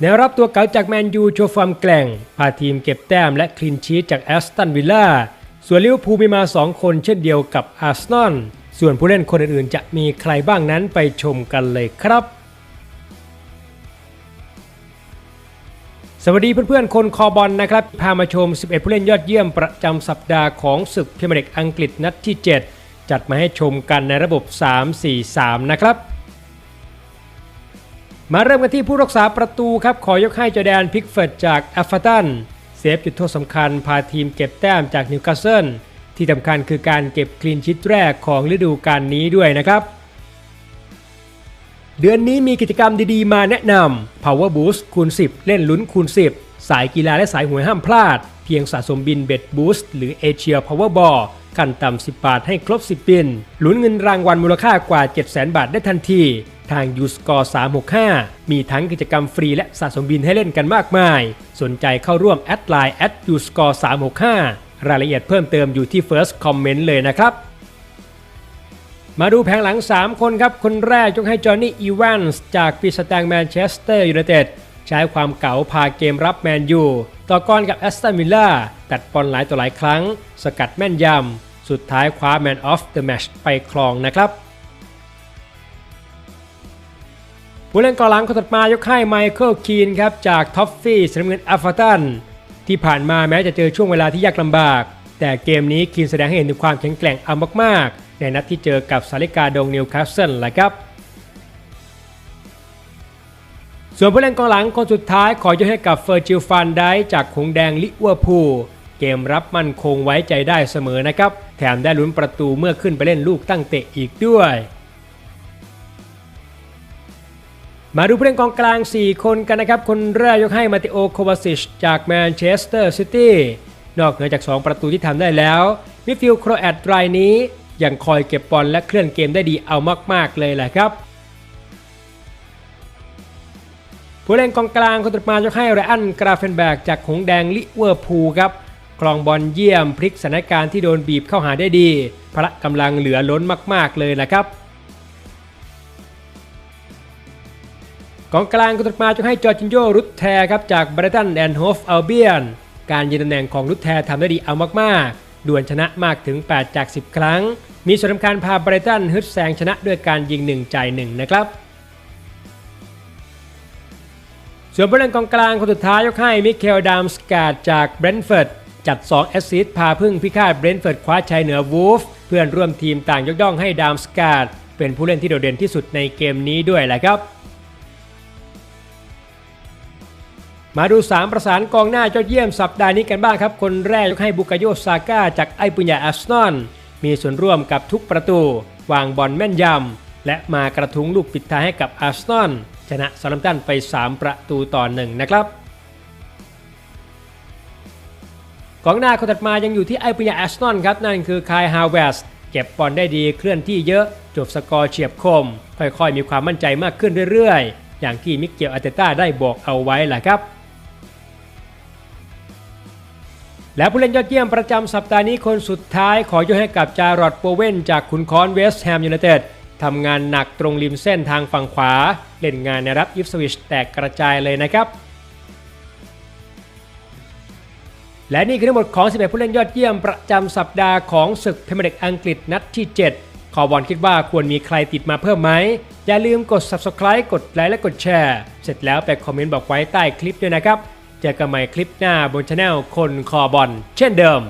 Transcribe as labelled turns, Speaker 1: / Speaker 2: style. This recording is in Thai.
Speaker 1: แนวรับตัวเก่าจากแมนยูโชว์ฟอร์มแกร่ง พาทีมเก็บแต้มและคลีนชีตจากแอสตันวิลล่า ส่วนลิเวอร์พูลมีมา 2 คนเช่นเดียวกับอาร์เซนอล ส่วนผู้เล่นคนอื่นๆ จะมีใครบ้างนั้นไปชมกันเลยครับ สวัสดีเพื่อนๆ คนคอบอลนะครับ พามาชม 11 ผู้เล่นยอดเยี่ยมประจำสัปดาห์ของศึกพรีเมียร์ลีกอังกฤษนัดที่ 7 จัดมาให้ชมกันในระบบ 3-4-3 นะครับ มาเริ่มกันที่ผู้รักษาประตูครับ ขอยกให้จอแดนพิกเฟิร์ดจากแอฟเฟอร์ตันเซฟจุดโทษสำคัญพาทีมเก็บแต้มจากนิวคาสเซิลที่สำคัญคือการเก็บคลีนชิตแรกของฤดูกาลนี้ด้วยนะครับ เดือนนี้มีกิจกรรมดีๆมาแนะนำ Power Boost คูณ 10 เล่นลุ้นคูณ 10 สายกีฬาและสายหวยห้ามพลาด เพียงสะสมบินเบ็ดบูสต์หรือเอเชีย Powerball ขั้นต่ำ 10 บาทให้ครบ 10 บินลุ้นเงินรางวัลมูลค่ากว่า 700,000 บาทได้ทันที ทาง u s c o r e 365 มีทั้งกิจกรรมฟรีและสะสมบินให้เล่นกันมากมาย สนใจเข้าร่วมแอดไลน์ at u s c o r e 365 รายละเอียดเพิ่มเติมอยู่ที่ first comment เลยนะครับ มาดูแผงหลัง 3 คนครับ คนแรกยกให้จอห์นนี่อีวานส์จากปีสแตงแมนเชสเตอร์ยูไนเต็ดใช้ความเก๋าพาเกมรับแมนยูต่อกรกับแอสตันวิลล่าตัดบอลหลายต่อหลายครั้ง สกัดแม่นยำสุดท้ายคว้าแมนออฟเดอะแมชไปครองนะครับ ผู้เล่นกองหลังคนถัดมายกให้ไมเคิลคีนครับจากท็อฟฟี่สนามเงินอัฟฟตันที่ผ่านมาแม้จะเจอช่วงเวลาที่ยากลำบาก แต่เกมนี้คีนแสดงให้เห็นถึงความแข็งแกร่งเอามากๆ ในนัดที่เจอกับซาลิกาดงนิวคาสเซิลแหละครับ ส่วนผู้เล่นกองหลังคนสุดท้ายขอยกให้กับเฟอร์จิลฟันได้จากหงแดงลิเวอร์พูลเกมรับมั่นคงไว้ใจได้เสมอนะครับ แถมได้ลุ้นประตูเมื่อขึ้นไปเล่นลูกตั้งเตะอีกด้วย มาดูผู้เล่นกองกลาง 4 คนกันนะครับ คนแรกยกให้มาติโอโควาซิชจากแมนเชสเตอร์ซิตี้นอกเหนือจาก 2 ประตูที่ทำได้แล้วมิดฟิลด์โครแอตรายนี้ยังคอยเก็บบอลและเคลื่อนเกมได้ดีเอามาก ๆ เลยแหละครับ ผู้เล่นกองกลางคนต่อมายกให้ไรอันกราเฟนแบกจากหงแดงลิเวอร์พูลครับคลองบอลเยี่ยมพลิกสถานการณ์ที่โดนบีบเข้าหาได้ดี พละกำลังเหลือล้นมาก ๆ เลยนะครับ องกลางคนต่อมาจะให้จอร์จินโยรุตแทครับจากบรตันแอนด์โฮฟอัลเบียนการยืนตำแหน่งของรุตแททำได้ดีเอามากๆ ด่วนชนะมากถึง 8 จาก 10 ครั้ง มีส่วนสำคัญพาบรตันฮึดแซงชนะด้วยการยิง 1 จ่าย 1 นะครับส่วนผู้เล่นกองกลางคนสุดท้ายยกให้มิเคลดามสกาดจากเบรนท์ฟอร์ดจัด 2 แอสซิสต์พาพึ่งพิฆาตเบรนท์ฟอร์ดคว้าชัยเหนือวูฟเพื่อนร่วมทีมต่างยกย่องให้ดามสกาดเป็นผู้เล่นที่โดดเด่นที่สุดในเกมนี้ด้วยแหละครับ มาดู 3 ประสานกองหน้ายอดเยี่ยมสัปดาห์นี้กันบ้างครับ คนแรกยกให้บุกาโยซาก้าจากไอปุญญาอาร์เซนอลมีส่วนร่วมกับทุกประตู วางบอลแม่นยำ และมากระทุ้งลูกปิดท้ายให้กับอาร์เซนอลชนะซาลัมตันไป 3 ประตูต่อหนึ่งนะครับกองหน้าคนถัดมายังอยู่ที่ไอปุญญาอาร์เซนอลครับนั่นคือคายฮาวเวสเก็บบอลได้ดีเคลื่อนที่เยอะจบสกอร์เฉียบคม ค่อยๆ มีความมั่นใจมากขึ้นเรื่อยๆ อย่างที่มิเกลอาเตต้าได้บอกเอาไว้แหละครับ และผู้เล่นยอดเยี่ยมประจำสัปดาห์นี้คนสุดท้ายขอยกให้กับจารอดโปเวนจากขุนคอนเวสต์แฮมยูไนเต็ดทำงานหนักตรงริมเส้นทางฝั่งขวา เล่นงานในรับอิฟสวิชแตกกระจายเลยนะครับ และนี่คือทั้งหมดของ 11 ผู้เล่นยอดเยี่ยมประจำสัปดาห์ของศึกพรีเมียร์ลีกอังกฤษนัดที่ 7 ขอบอลคิดว่าควรมีใครติดมาเพิ่มไหม อย่าลืมกด subscribe กดไลค์และกดแชร์ เสร็จแล้วไปคอมเมนต์บอกไว้ใต้คลิปด้วยนะครับ เจอกันใหม่คลิปหน้าบนช anel คนคอบอลเช่นเดิม